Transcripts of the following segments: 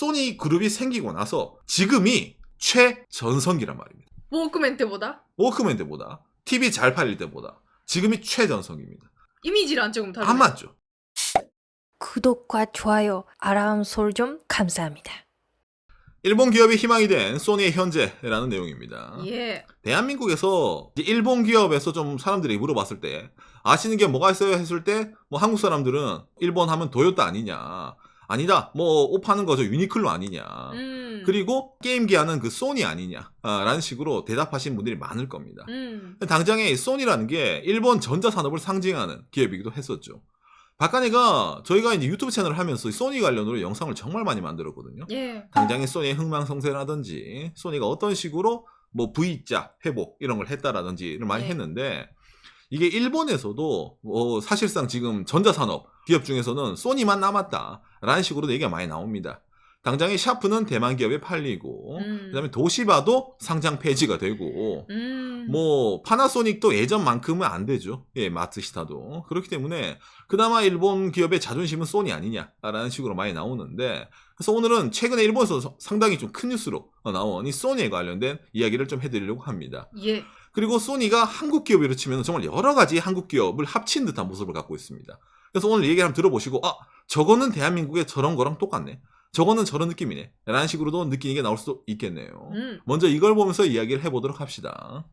소니 그룹이 생기고 나서 지금이 최전성기란 말입니다. 워크맨 때보다? 워크맨 때보다. TV 잘 팔릴 때보다. 지금이 최전성기입니다. 이미지랑 조금 다르안 아, 맞죠? 구독과 좋아요, 아람 소리 좀 감사합니다. 일본 기업이 희망이 된 소니의 현재라는 내용입니다. 예. 대한민국에서 일본 기업에서 좀 사람들이 물어봤을 때 아시는 게 뭐가 있어요 했을 때 뭐 한국 사람들은 일본 하면 도요타 아니냐 아니다 뭐 옷 파는 거죠 유니클로 아니냐 음. 그리고 게임 기 하는 그 소니 아니냐라는 식으로 대답하신 분들이 많을 겁니다. 음. 당장에 이 소니라는 게 일본 전자산업을 상징하는 기업이기도 했었죠. 박간이가 저희가 이제 유튜브 채널을 하면서 이 소니 관련으로 영상을 정말 많이 만들었거든요. 예. 당장에 소니의 흥망성쇠라든지 소니가 어떤 식으로 뭐 V자 회복 이런 걸 했다라든지를 많이 네. 했는데 이게 일본에서도 뭐 사실상 지금 전자산업 기업 중에서는 소니만 남았다 라는 식으로 얘기가 많이 나옵니다. 당장에 샤프는 대만 기업에 팔리고 음. 그다음에 도시바도 상장 폐지가 되고 음. 뭐 파나소닉도 예전만큼은 안 되죠. 예, 마츠시타도 그렇기 때문에 그나마 일본 기업의 자존심은 소니 아니냐라는 식으로 많이 나오는데 그래서 오늘은 최근에 일본에서 서- 상당히 좀 큰 뉴스로 나온 이 소니에 관련된 이야기를 좀 해드리려고 합니다. 예. 그리고 소니가 한국 기업으로 치면 정말 여러 가지 한국 기업을 합친 듯한 모습을 갖고 있습니다. 그래서 오늘 얘기 한번 들어보시고 아 저거는 대한민국의 저런 거랑 똑같네. 저거는 저런 느낌이네. 라는 식으로도 느끼는 게 나올 수도 있겠네요. 음. 먼저 이걸 보면서 이야기를 해보도록 합시다.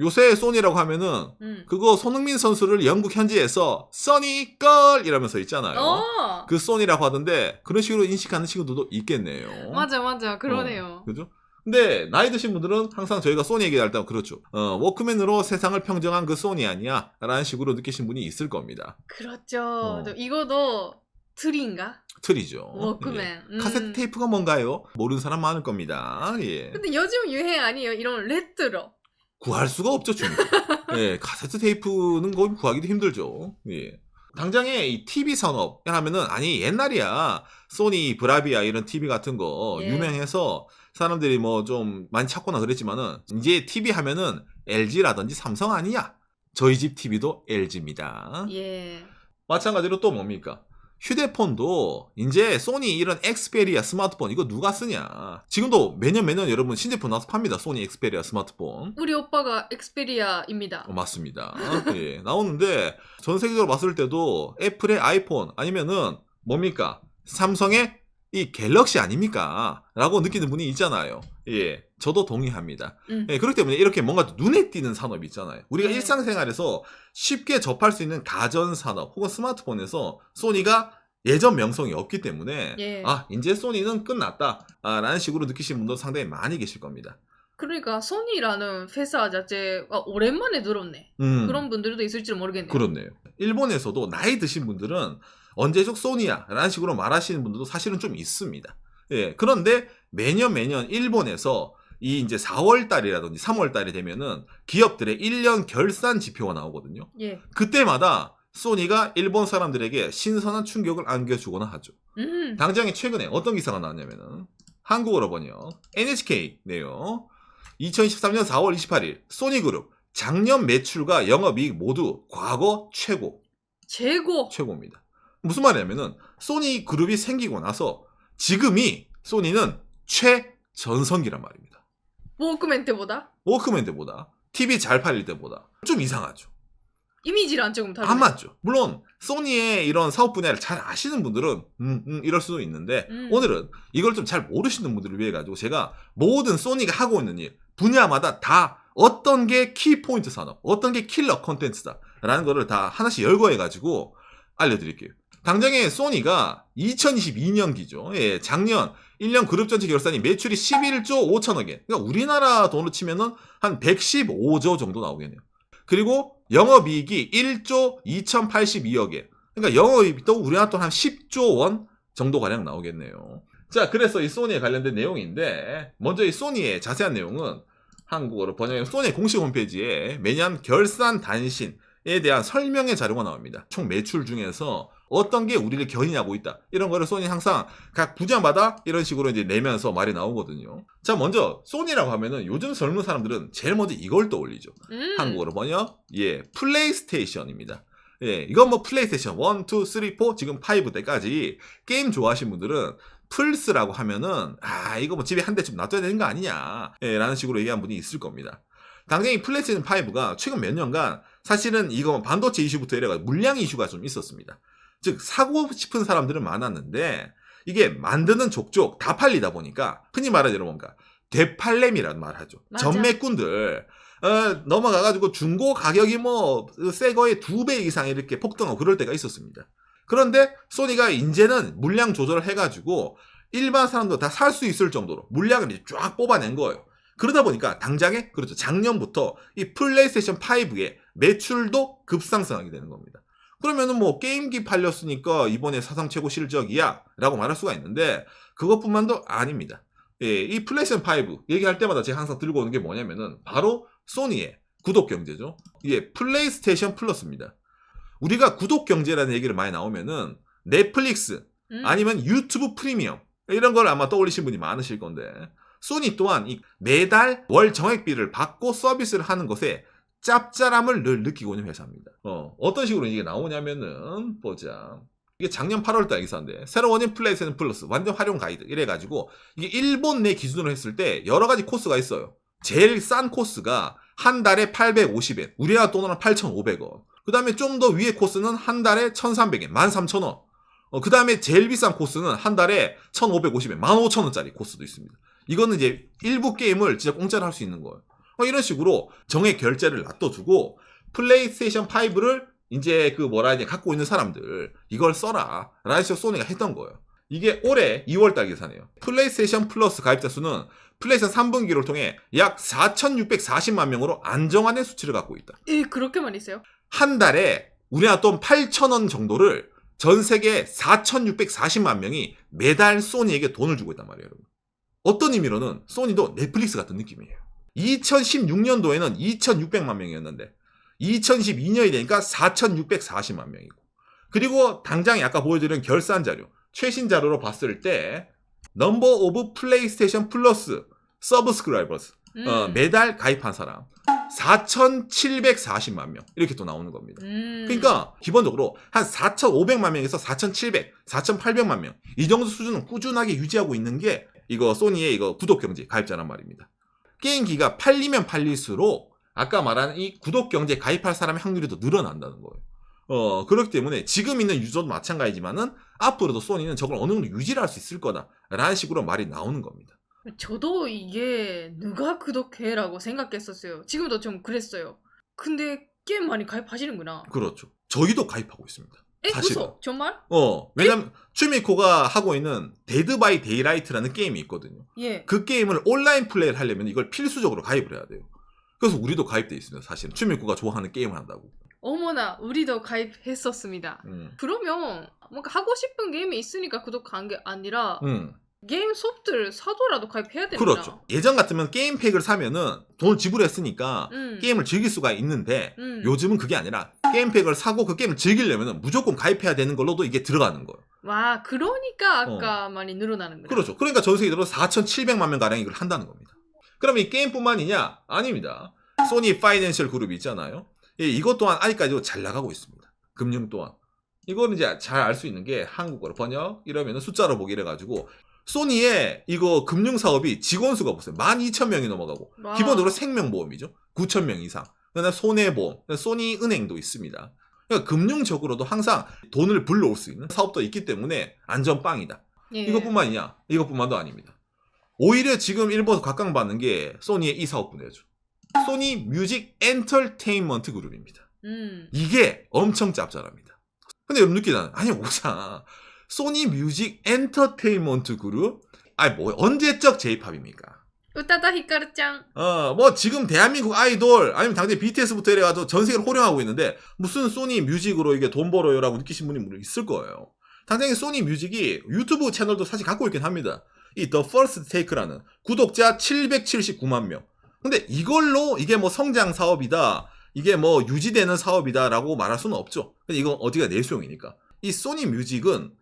요새 소니라고 하면은 음. 그거 손흥민 선수를 영국 현지에서 써니 걸 이러면서 있잖아요. 어. 그 소니라고 하던데 그런 식으로 인식하는 친구들도 있겠네요. 맞아 맞아 그러네요. 어, 그죠? 근데 나이 드신 분들은 항상 저희가 소니 얘기할 때 그렇죠. 어, 워크맨으로 세상을 평정한 그 소니 아니야? 라는 식으로 느끼신 분이 있을 겁니다. 그렇죠. 어. 저 이거도 트리인가? 틀이죠. 워크맨. 예. 음. 카세트 테이프가 뭔가요? 모르는 사람 많을 겁니다. 예. 근데 요즘 유행 아니에요? 이런 레트로. 구할 수가 없죠, 지금. 예, 카세트 테이프는 거의 구하기도 힘들죠. 예. 당장에 이 TV 산업 하면은 아니 옛날이야 소니 브라비아 이런 TV 같은 거 예. 유명해서 사람들이 뭐 좀 많이 찾거나 그랬지만은 이제 TV 하면은 LG라든지 삼성 아니야 저희 집 TV도 LG입니다. 예. 마찬가지로 또 뭡니까? 휴대폰도 이제 소니 이런 엑스페리아 스마트폰 이거 누가 쓰냐? 지금도 매년 매년 여러분 신제품 나와서 팝니다. 소니 엑스페리아 스마트폰. 우리 오빠가 엑스페리아입니다. 어, 맞습니다. 예, 나오는데 전 세계적으로 봤을 때도 애플의 아이폰 아니면은 뭡니까? 삼성의 이 갤럭시 아닙니까? 라고 느끼는 분이 있잖아요. 예, 저도 동의합니다. 음. 예, 그렇기 때문에 이렇게 뭔가 눈에 띄는 산업이 있잖아요. 우리가 네. 일상생활에서 쉽게 접할 수 있는 가전산업 혹은 스마트폰에서 소니가 예전 명성이 없기 때문에 예. 아, 이제 소니는 끝났다. 아, 라는 식으로 느끼시는 분도 상당히 많이 계실 겁니다. 그러니까 소니라는 회사 자체가 오랜만에 들었네. 음. 그런 분들도 있을지 모르겠네요. 그렇네요. 일본에서도 나이 드신 분들은 언제적 소니야 라는 식으로 말하시는 분들도 사실은 좀 있습니다. 예. 그런데 매년 매년 일본에서 이 이제 4월 달이라든지 3월 달이 되면은 기업들의 1년 결산 지표가 나오거든요. 예. 그때마다 소니가 일본 사람들에게 신선한 충격을 안겨주거나 하죠. 음. 당장에 최근에 어떤 기사가 나왔냐면은 한국어로 번역 NHK네요. 2023년 4월 28일 소니그룹 작년 매출과 영업이익 모두 과거 최고 재고. 최고입니다. 무슨 말이냐면은 소니 그룹이 생기고 나서 지금이 소니는 최전성기란 말입니다. 워크맨 때보다? 워크맨 때보다 TV 잘 팔릴 때보다 좀 이상하죠. 이미지랑 조금 다르안 맞죠. 물론 소니의 이런 사업 분야를 잘 아시는 분들은 음, 음 이럴 수도 있는데 음. 오늘은 이걸 좀 잘 모르시는 분들을 위해 가지고 제가 모든 소니가 하고 있는 일 분야마다 다 어떤 게 키포인트 산업, 어떤 게 킬러 컨텐츠다라는 거를 다 하나씩 열거해 가지고 알려드릴게요. 당장에 소니가 2022년기죠. 예, 작년 1년 그룹 전체 결산이 매출이 11조 5천억 엔. 그러니까 우리나라 돈으로 치면은 한 115조 정도 나오겠네요. 그리고 영업이익이 1조 2,082억 엔. 그러니까 영업이익도 우리나라 돈 한 10조 원 정도 가량 나오겠네요. 자, 그래서 이 소니에 관련된 내용인데 먼저 이 소니의 자세한 내용은 한국어로 번역해 소니 공식 홈페이지에 매년 결산 단신에 대한 설명의 자료가 나옵니다. 총 매출 중에서 어떤 게 우리를 견인하고 있다. 이런 거를 소니 항상 각 부자마다 이런 식으로 이제 내면서 말이 나오거든요. 자, 먼저 소니라고 하면은 요즘 젊은 사람들은 제일 먼저 이걸 떠올리죠. 음. 한국어로 번역, 예, 플레이스테이션입니다. 예, 이건 뭐 플레이스테이션 1, 2, 3, 4, 지금 5 때까지 게임 좋아하시는 분들은 플스라고 하면은 아 이거 뭐 집에 한 대쯤 놔둬야 되는 거 아니냐 예, 라는 식으로 얘기한 분이 있을 겁니다. 당장이 플레이스테이션 5가 최근 몇 년간 사실은 이거 반도체 이슈부터 이래가 물량 이슈가 좀 있었습니다. 즉 사고 싶은 사람들은 많았는데 이게 만드는 족족 다 팔리다 보니까 흔히 말하는 뭔가 되팔렘이라는 말 하죠. 맞아. 전매꾼들 어, 넘어가가지고 중고 가격이 뭐 새 거의 두배 이상 이렇게 폭등하고 그럴 때가 있었습니다. 그런데 소니가 이제는 물량 조절을 해가지고 일반 사람도 다 살 수 있을 정도로 물량을 이제 쫙 뽑아낸 거예요. 그러다 보니까 당장에 그렇죠 작년부터 이 플레이스테이션 5의 매출도 급상승하게 되는 겁니다. 그러면은 뭐 게임기 팔렸으니까 이번에 사상 최고 실적이야 라고 말할 수가 있는데 그것뿐만도 아닙니다. 예, 이 플레이스테이션 5 얘기할 때마다 제가 항상 들고 오는 게 뭐냐면은 바로 소니의 구독 경제죠. 이게 플레이스테이션 플러스입니다. 우리가 구독 경제라는 얘기를 많이 나오면은 넷플릭스 음. 아니면 유튜브 프리미엄 이런 걸 아마 떠올리신 분이 많으실 건데 소니 또한 이 매달 월 정액비를 받고 서비스를 하는 것에 짭짤함을 늘 느끼고 있는 회사입니다. 어, 어떤 식으로 이게 나오냐면은 보자. 이게 작년 8월달 기사인데 새로 원인 플레이스테이션 플러스 완전 활용 가이드 이래가지고 이게 일본 내 기준으로 했을 때 여러 가지 코스가 있어요. 제일 싼 코스가 한 달에 850엔, 우리나라 돈으로 8,500원. 그 다음에 좀 더 위에 코스는 한 달에 1,300엔, 13,000원. 어, 그 다음에 제일 비싼 코스는 한 달에 1,550엔, 15,000원짜리 코스도 있습니다. 이거는 이제 일부 게임을 진짜 공짜로 할 수 있는 거예요. 어, 이런 식으로 정액 결제를 놔둬주고 플레이스테이션 5를 이제 그 뭐라 해야 갖고 있는 사람들 이걸 써라 식으로 소니가 했던 거예요. 이게 올해 2월달 계산이에요. 플레이스테이션 플러스 가입자 수는 플레이스테이션 3분기를 통해 약 4,640만 명으로 안정화된 수치를 갖고 있다. 에 그렇게만 있어요? 한 달에 우리나라 돈 8,000원 정도를 전 세계 4,640만 명이 매달 소니에게 돈을 주고 있단 말이에요, 여러분. 어떤 의미로는 소니도 넷플릭스 같은 느낌이에요. 2016년도에는 2,600만 명이었는데 2012년이 되니까 4,640만 명이고 그리고 당장 아까 보여드린 결산 자료 최신 자료로 봤을 때 넘버 오브 플레이스테이션 플러스 서브스크라이버스 음. 어, 매달 가입한 사람 4,740만 명 이렇게 또 나오는 겁니다. 음. 그러니까 기본적으로 한 4,500만 명에서 4,700, 4,800만 명 이 정도 수준은 꾸준하게 유지하고 있는 게 이거 소니의 이거 구독 경제 가입자란 말입니다. 게임기가 팔리면 팔릴수록 아까 말한 이 구독 경제 가입할 사람의 확률이 더 늘어난다는 거예요. 어, 그렇기 때문에 지금 있는 유저도 마찬가지지만은 앞으로도 소니는 저걸 어느 정도 유지를 할 수 있을 거다라는 식으로 말이 나오는 겁니다. 저도 이게 누가 구독해라고 생각했었어요. 지금도 좀 그랬어요. 근데 게임 많이 가입하시는구나. 그렇죠. 저희도 가입하고 있습니다. 에 사실은. 웃어 정말? 어, 왜냐면 추미코가 하고 있는 데드 바이 데이라이트라는 게임이 있거든요. 예. 그 게임을 온라인 플레이를 하려면 이걸 필수적으로 가입을 해야 돼요. 그래서 우리도 가입돼 있습니다. 사실은 추미코가 좋아하는 게임을 한다고. 어머나 우리도 가입했었습니다. 음. 그러면 뭔가 하고 싶은 게임이 있으니까 구독한 게 아니라 음, 게임 소프트를 사더라도 가입해야 되나? 그렇죠. 예전 같으면 게임 팩을 사면은 돈을 지불했으니까 음. 게임을 즐길 수가 있는데 음. 요즘은 그게 아니라 게임 팩을 사고 그 게임을 즐기려면 무조건 가입해야 되는 걸로도 이게 들어가는 거예요. 와 그러니까 아까 많이 늘어나는 거죠. 그렇죠. 그러니까 전 세계적으로 4,700만 명 가량 이걸 한다는 겁니다. 그럼 이 게임뿐만이냐? 아닙니다. 소니 파이낸셜 그룹이 있잖아요. 예, 이것 또한 아직까지도 잘 나가고 있습니다. 금융 또한. 이거는 이제 잘 알 수 있는 게 한국어로 번역 이러면 숫자로 보기 이래가지고 소니의 이거 금융 사업이 직원 수가 보세요. 12,000명이 넘어가고 와. 기본적으로 생명보험이죠. 9,000명 이상. 그다음에 손해보험, 소니 은행도 있습니다. 그러니까 금융적으로도 항상 돈을 불러올 수 있는 사업도 있기 때문에 안전빵이다. 예. 이것뿐만이냐? 이것뿐만도 아닙니다. 오히려 지금 일본에서 각광받는 게 소니의 이 사업 분야죠. 소니 뮤직 엔터테인먼트 그룹입니다. 음. 이게 엄청 짭짤합니다. 근데 여러분 느끼잖아요. 아니 오자 소니 뮤직 엔터테인먼트 그룹? 아니 뭐 언제적 J-팝입니까? 우타다 히카르짱. 어, 뭐 지금 대한민국 아이돌 아니면 당장 BTS부터 이래가지고 전 세계를 호령하고 있는데 무슨 소니 뮤직으로 이게 돈 벌어요라고 느끼신 분이 물론 있을 거예요. 당장에 소니 뮤직이 유튜브 채널도 사실 갖고 있긴 합니다. 이 The First Take라는 구독자 779만 명. 근데 이걸로 이게 뭐 성장 사업이다, 이게 뭐 유지되는 사업이다라고 말할 수는 없죠. 근데 이건 어디가 내수용이니까. 이 소니 뮤직은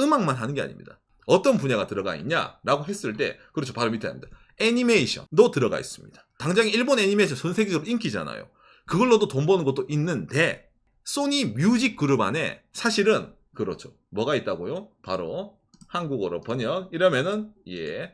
음악만 하는 게 아닙니다. 어떤 분야가 들어가 있냐라고 했을 때 그렇죠 바로 밑에 합니다. 애니메이션도 들어가 있습니다. 당장 일본 애니메이션 전 세계적으로 인기잖아요. 그걸로도 돈 버는 것도 있는데 소니 뮤직 그룹 안에 사실은 그렇죠. 뭐가 있다고요? 바로 한국어로 번역 이러면은 예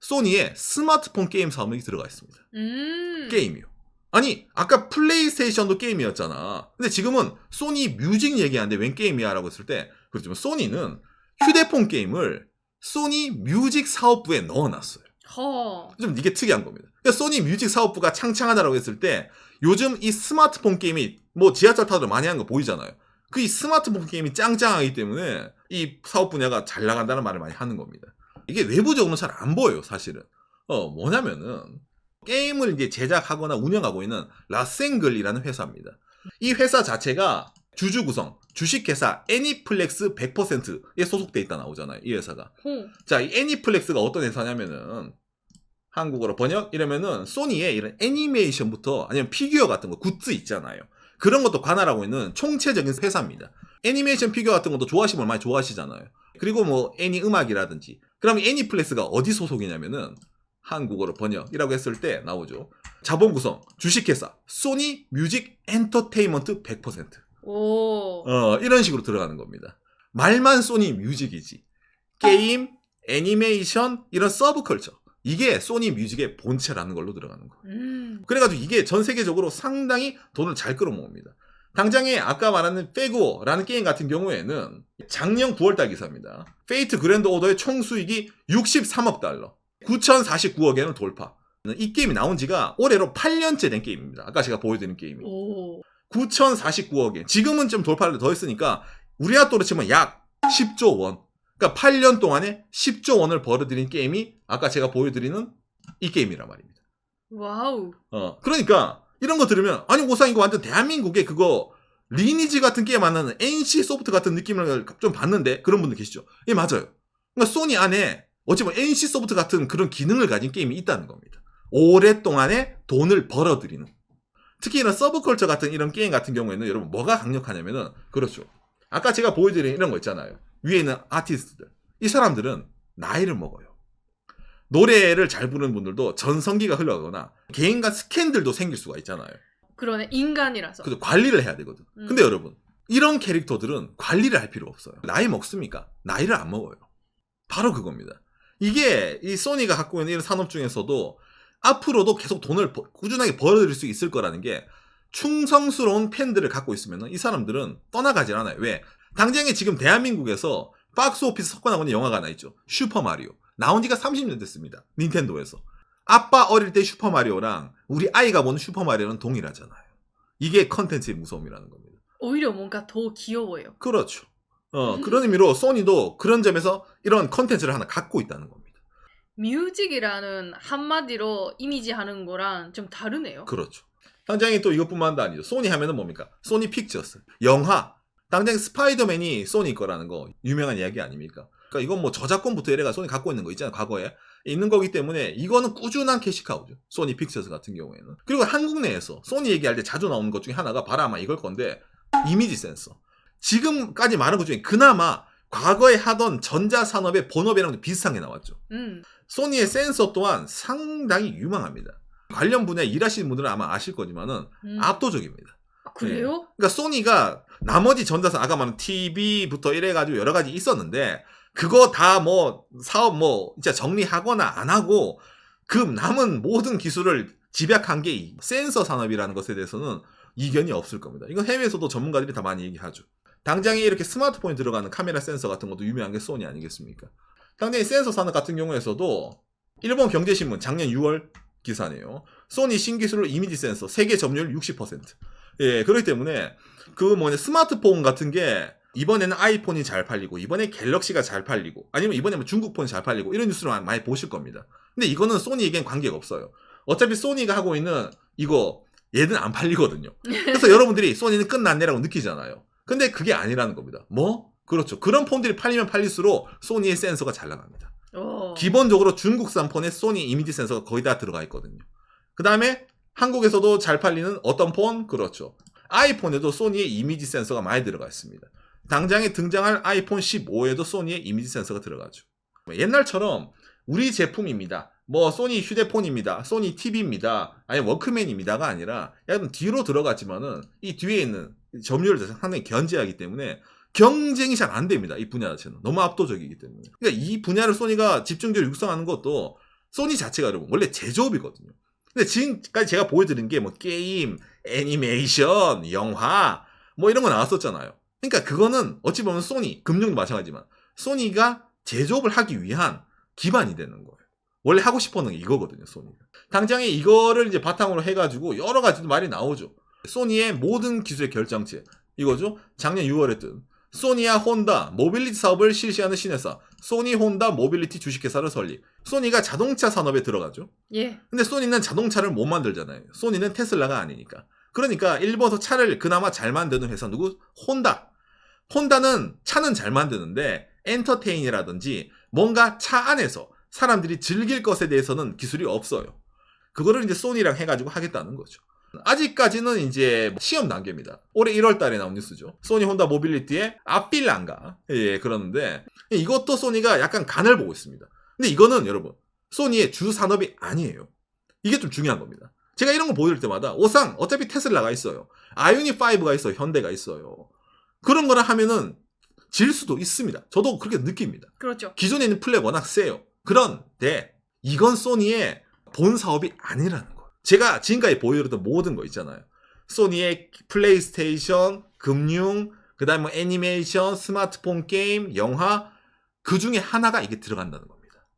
소니의 스마트폰 게임 사업이 들어가 있습니다. 음. 게임이요. 아니 아까 플레이스테이션도 게임이었잖아. 근데 지금은 소니 뮤직 얘기하는데 웬 게임이야라고 했을 때 그렇지만 소니는 휴대폰 게임을 소니 뮤직 사업부에 넣어놨어요. 허. 좀 이게 특이한 겁니다. 그러니까 소니 뮤직 사업부가 창창하다라고 했을 때 요즘 이 스마트폰 게임이 뭐 지하철 타도 많이 하는 거 보이잖아요. 그 이 스마트폰 게임이 짱짱하기 때문에 이 사업 분야가 잘 나간다는 말을 많이 하는 겁니다. 이게 외부적으로는 잘 안 보여요, 사실은. 어, 뭐냐면은 게임을 이제 제작하거나 운영하고 있는 라센글이라는 회사입니다. 이 회사 자체가 주주 구성, 주식회사 애니플렉스 100%에 소속돼 있다 나오잖아요. 이 회사가. 호. 자, 이 애니플렉스가 어떤 회사냐면은 한국어로 번역 이러면은 소니의 이런 애니메이션부터 아니면 피규어 같은 거 굿즈 있잖아요. 그런 것도 관할하고 있는 총체적인 회사입니다. 애니메이션 피규어 같은 것도 좋아하시면 많이 좋아하시잖아요. 그리고 뭐 애니 음악이라든지. 그럼 애니플렉스가 어디 소속이냐면은 한국어로 번역이라고 했을 때 나오죠. 자본 구성 주식회사 소니 뮤직 엔터테인먼트 100%. 오. 어, 이런 식으로 들어가는 겁니다. 말만 소니 뮤직이지. 게임, 애니메이션, 이런 서브컬처. 이게 소니 뮤직의 본체라는 걸로 들어가는 거예요. 음. 그래가지고 이게 전 세계적으로 상당히 돈을 잘 끌어모읍니다. 당장에 아까 말하는 페고라는 게임 같은 경우에는 작년 9월달 기사입니다. 페이트 그랜드 오더의 총 수익이 63억 달러, 9,049억엔을 돌파. 이 게임이 나온 지가 올해로 8년째 된 게임입니다. 아까 제가 보여드린 게임이. 오. 9,049억엔. 지금은 좀 돌파를 더 했으니까 우리나라 돈으로 치면 약 10조 원. 그러니까 8년 동안에 10조 원을 벌어들인 게임이 아까 제가 보여드리는 이 게임이란 말입니다. 와우. 어, 그러니까 이런 거 들으면 아니 오상 이거 완전 대한민국의 그거 리니지 같은 게임 하는 NC 소프트 같은 느낌을 좀 받는데 그런 분들 계시죠? 예, 맞아요. 그러니까 소니 안에 어찌 보면 NC 소프트 같은 그런 기능을 가진 게임이 있다는 겁니다. 오랫동안에 돈을 벌어들이는. 특히 이런 서브컬처 같은 이런 게임 같은 경우에는 여러분 뭐가 강력하냐면은 그렇죠. 아까 제가 보여드린 이런 거 있잖아요. 위에 있는 아티스트들. 이 사람들은 나이를 먹어요. 노래를 잘 부르는 분들도 전성기가 흘러가거나 개인 간 스캔들도 생길 수가 있잖아요. 그러네. 인간이라서. 그래서 관리를 해야 되거든. 음. 근데 여러분, 이런 캐릭터들은 관리를 할 필요 없어요. 나이 먹습니까? 나이를 안 먹어요. 바로 그겁니다. 이게 이 소니가 갖고 있는 이런 산업 중에서도 앞으로도 계속 돈을 버- 꾸준하게 벌어들일 수 있을 거라는 게 충성스러운 팬들을 갖고 있으면 이 사람들은 떠나가질 않아요. 왜? 당장에 지금 대한민국에서 박스 오피스 석권하고 있는 영화가 하나 있죠. 슈퍼마리오. 나온 지가 30년 됐습니다. 닌텐도에서. 아빠 어릴 때 슈퍼마리오랑 우리 아이가 보는 슈퍼마리오는 동일하잖아요. 이게 컨텐츠의 무서움이라는 겁니다. 오히려 뭔가 더 귀여워요. 그렇죠. 어, 그런 의미로 소니도 그런 점에서 이런 컨텐츠를 하나 갖고 있다는 겁니다. 뮤직이라는 한마디로 이미지 하는 거랑 좀 다르네요. 그렇죠. 당장에 또 이것뿐만도 아니죠. 소니 하면은 뭡니까? 소니 픽처스. 영화. 당장 스파이더맨이 소니 거라는 거 유명한 이야기 아닙니까? 그러니까 이건 뭐 저작권부터 이래가 소니 갖고 있는 거 있잖아요. 과거에. 있는 거기 때문에 이거는 꾸준한 캐시카우죠. 소니 픽처스 같은 경우에는. 그리고 한국 내에서 소니 얘기할 때 자주 나오는 것 중에 하나가 바로 아마 이걸 건데 이미지 센서. 지금까지 말한 것 중에 그나마 과거에 하던 전자산업의 본업이랑 좀 비슷한 게 나왔죠. 음. 소니의 센서 또한 상당히 유망합니다. 관련 분야에 일하시는 분들은 아마 아실 거지만은 음. 압도적입니다. 아, 그래요? 그러니까 소니가 나머지 전자산 아까 말한 TV부터 이래가지고 여러 가지 있었는데 그거 다 뭐 사업 뭐 진짜 정리하거나 안 하고 그 남은 모든 기술을 집약한 게이 센서 산업이라는 것에 대해서는 이견이 없을 겁니다. 이건 해외에서도 전문가들이 다 많이 얘기하죠. 당장에 이렇게 스마트폰에 들어가는 카메라 센서 같은 것도 유명한 게 소니 아니겠습니까? 당장에 센서 산업 같은 경우에서도 일본 경제신문 작년 6월 기사네요. 소니 신기술로 이미지 센서 세계 점유율 60%. 예, 그렇기 때문에 그 뭐냐 스마트폰 같은 게 이번에는 아이폰이 잘 팔리고 이번에 갤럭시가 잘 팔리고 아니면 이번에 뭐 중국폰이 잘 팔리고 이런 뉴스를 많이- 많이 보실 겁니다. 근데 이거는 소니에겐 관계가 없어요. 어차피 소니가 하고 있는 이거 얘는 안 팔리거든요. 그래서 여러분들이 소니는 끝났네라고 느끼잖아요. 근데 그게 아니라는 겁니다. 뭐? 그렇죠. 그런 폰들이 팔리면 팔릴수록 소니의 센서가 잘 나갑니다. 어. 기본적으로 중국산 폰에 소니 이미지 센서가 거의 다 들어가 있거든요. 그 다음에 한국에서도 잘 팔리는 어떤 폰? 그렇죠. 아이폰에도 소니의 이미지 센서가 많이 들어가 있습니다. 당장에 등장할 아이폰 15에도 소니의 이미지 센서가 들어가죠. 옛날처럼 우리 제품입니다. 뭐 소니 휴대폰입니다. 소니 TV입니다. 아니 워크맨입니다가 아니라 약간 뒤로 들어갔지만은 이 뒤에 있는 점유율을 상당히 견제하기 때문에 경쟁이 잘 안 됩니다. 이 분야 자체는. 너무 압도적이기 때문에. 그러니까 이 분야를 소니가 집중적으로 육성하는 것도 소니 자체가 여러분 원래 제조업이거든요. 근데 지금까지 제가 보여드린 게 뭐 게임, 애니메이션, 영화 뭐 이런 거 나왔었잖아요. 그러니까 그거는 어찌 보면 소니, 금융도 마찬가지지만 소니가 제조업을 하기 위한 기반이 되는 거예요. 원래 하고 싶었는 게 이거거든요, 소니가. 당장에 이거를 이제 바탕으로 해가지고 여러 가지 말이 나오죠. 소니의 모든 기술의 결정체. 이거죠. 작년 6월에 뜬 소니와 혼다 모빌리티 사업을 실시하는 신회사 소니 혼다 모빌리티 주식회사를 설립. 소니가 자동차 산업에 들어가죠. 예. 근데 소니는 자동차를 못 만들잖아요. 소니는 테슬라가 아니니까. 그러니까 일본에서 차를 그나마 잘 만드는 회사 누구? 혼다. 혼다는 차는 잘 만드는데 엔터테인이라든지 뭔가 차 안에서 사람들이 즐길 것에 대해서는 기술이 없어요. 그거를 이제 소니랑 해가지고 하겠다는 거죠. 아직까지는 이제 시험 단계입니다. 올해 1월 달에 나온 뉴스죠. 소니 혼다 모빌리티의 앞빌란가. 예, 그러는데 이것도 소니가 약간 간을 보고 있습니다. 근데 이거는 여러분, 소니의 주 산업이 아니에요. 이게 좀 중요한 겁니다. 제가 이런 거 보여드릴 때마다 오상 어차피 테슬라가 있어요. 아이오닉 5가 있어요. 현대가 있어요. 그런 거를 하면은 질 수도 있습니다. 저도 그렇게 느낍니다. 그렇죠. 기존에 있는 플랫 워낙 세요. 그런데 이건 소니의 본 사업이 아니라는 거예요. 제가 지금까지 보여드렸던 모든 거 있잖아요. 소니의 플레이스테이션, 금융, 그 다음에 뭐 애니메이션, 스마트폰 게임, 영화 그 중에 하나가 이게 들어간다는 겁니다.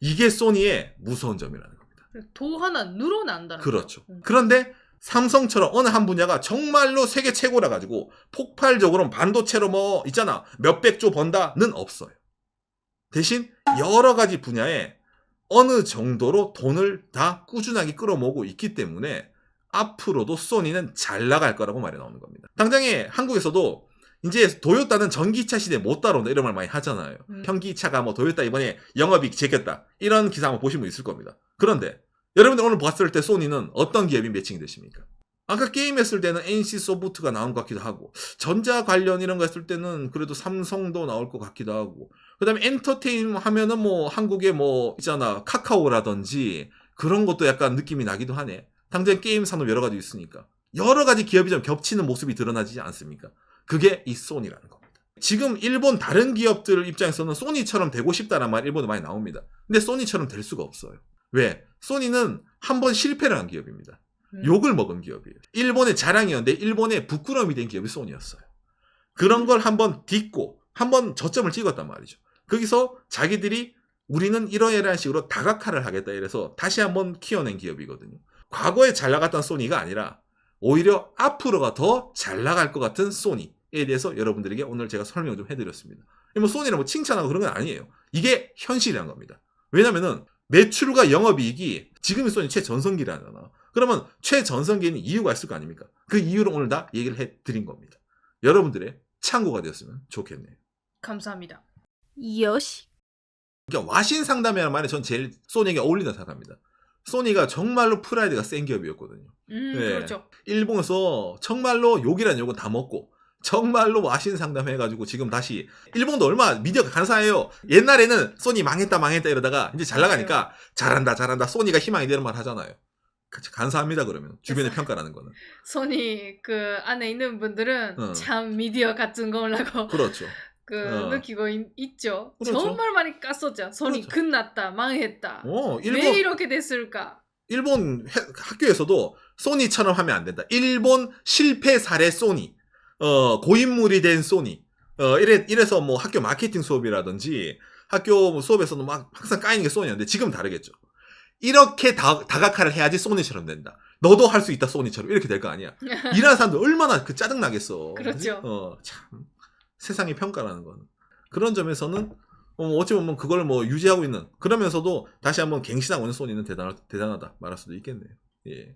이게 소니의 무서운 점이라는 겁니다. 도 하나 늘어난다는 그렇죠. 거죠. 음. 그런데 삼성처럼 어느 한 분야가 정말로 세계 최고라 가지고 폭발적으로 반도체로 뭐 있잖아 몇백 조 번다는 없어요. 대신 여러 가지 분야에 어느 정도로 돈을 다 꾸준하게 끌어모으고 있기 때문에 앞으로도 소니는 잘 나갈 거라고 말이 나오는 겁니다. 당장에 한국에서도 이제 도요타는 전기차 시대에 못 따라온다 이런 말 많이 하잖아요. 음. 현기차가 뭐 도요타 이번에 영업이익 제꼈다 이런 기사 한번 보신 분 있을 겁니다. 그런데 여러분들 오늘 봤을 때 소니는 어떤 기업이 매칭이 되십니까? 아까 게임 했을 때는 NC 소프트가 나온 것 같기도 하고 전자 관련 이런 거 했을 때는 그래도 삼성도 나올 것 같기도 하고 그다음에 엔터테인 하면은 뭐 한국에 뭐 있잖아 카카오라든지 그런 것도 약간 느낌이 나기도 하네. 당장 게임 산업 여러 가지 있으니까 여러 가지 기업이 좀 겹치는 모습이 드러나지 않습니까? 그게 이 소니라는 겁니다. 지금 일본 다른 기업들 입장에서는 소니처럼 되고 싶다는 말 일본에 많이 나옵니다. 근데 소니처럼 될 수가 없어요. 왜? 소니는 한 번 실패를 한 기업입니다. 음. 욕을 먹은 기업이에요. 일본의 자랑이었는데 일본의 부끄러움이 된 기업이 소니였어요. 그런 걸 한번 딛고 한번 저점을 찍었단 말이죠. 거기서 자기들이 우리는 이러이러한 식으로 다각화를 하겠다 이래서 다시 한번 키워낸 기업이거든요. 과거에 잘 나갔던 소니가 아니라 오히려 앞으로가 더 잘 나갈 것 같은 소니에 대해서 여러분들에게 오늘 제가 설명을 좀 해드렸습니다. 뭐 소니를 뭐 칭찬하고 그런 건 아니에요. 이게 현실이란 겁니다. 왜냐면은 매출과 영업이익이 지금의 소니 최전성기라잖아. 그러면 최전성기에는 이유가 있을 거 아닙니까? 그 이유를 오늘 다 얘기를 해드린 겁니다. 여러분들의 참고가 되었으면 좋겠네요. 감사합니다. 요시. 그러니까 와신 상담이라는 말이 전 제일 소니에게 어울린다 생각합니다. 소니가 정말로 프라이드가 센 기업이었거든요. 음, 네. 그렇죠. 일본에서 정말로 욕이란 욕은 다 먹고 정말로 와신 상담 해가지고 지금 다시 일본도 얼마 미디어가 간사해요. 옛날에는 소니 망했다 망했다 이러다가 이제 잘 나가니까 잘한다 잘한다 소니가 희망이 되는 말 하잖아요. 그치, 간사합니다 그러면 주변의 평가라는 거는 소니 그 안에 있는 분들은 어. 참 미디어 같은 거라고 그렇죠. 그 어. 느끼고 있, 있죠. 그렇죠. 정말 많이 깠었죠. 소니 그렇죠. 끝났다, 망했다. 어왜 일본 이렇게 됐을까? 일본 해- 학교에서도 소니처럼 하면 안 된다. 일본 실패 사례 소니, 어, 고인물이 된 소니, 어, 이래, 이래서 뭐 학교 마케팅 수업이라든지 학교 뭐 수업에서는 막 항상 까이는 게 소니였는데 지금 다르겠죠. 이렇게 다, 다각화를 해야지 소니처럼 된다. 너도 할 수 있다, 소니처럼. 이렇게 될 거 아니야. 일하는 사람들 얼마나 그 짜증 나겠어. 그렇죠. 어, 참. 세상의 평가라는 거는. 그런 점에서는 어, 어찌 보면 그걸 뭐 유지하고 있는 그러면서도 다시 한번 갱신하고 있는 소니는 대단, 대단하다 말할 수도 있겠네요. 예.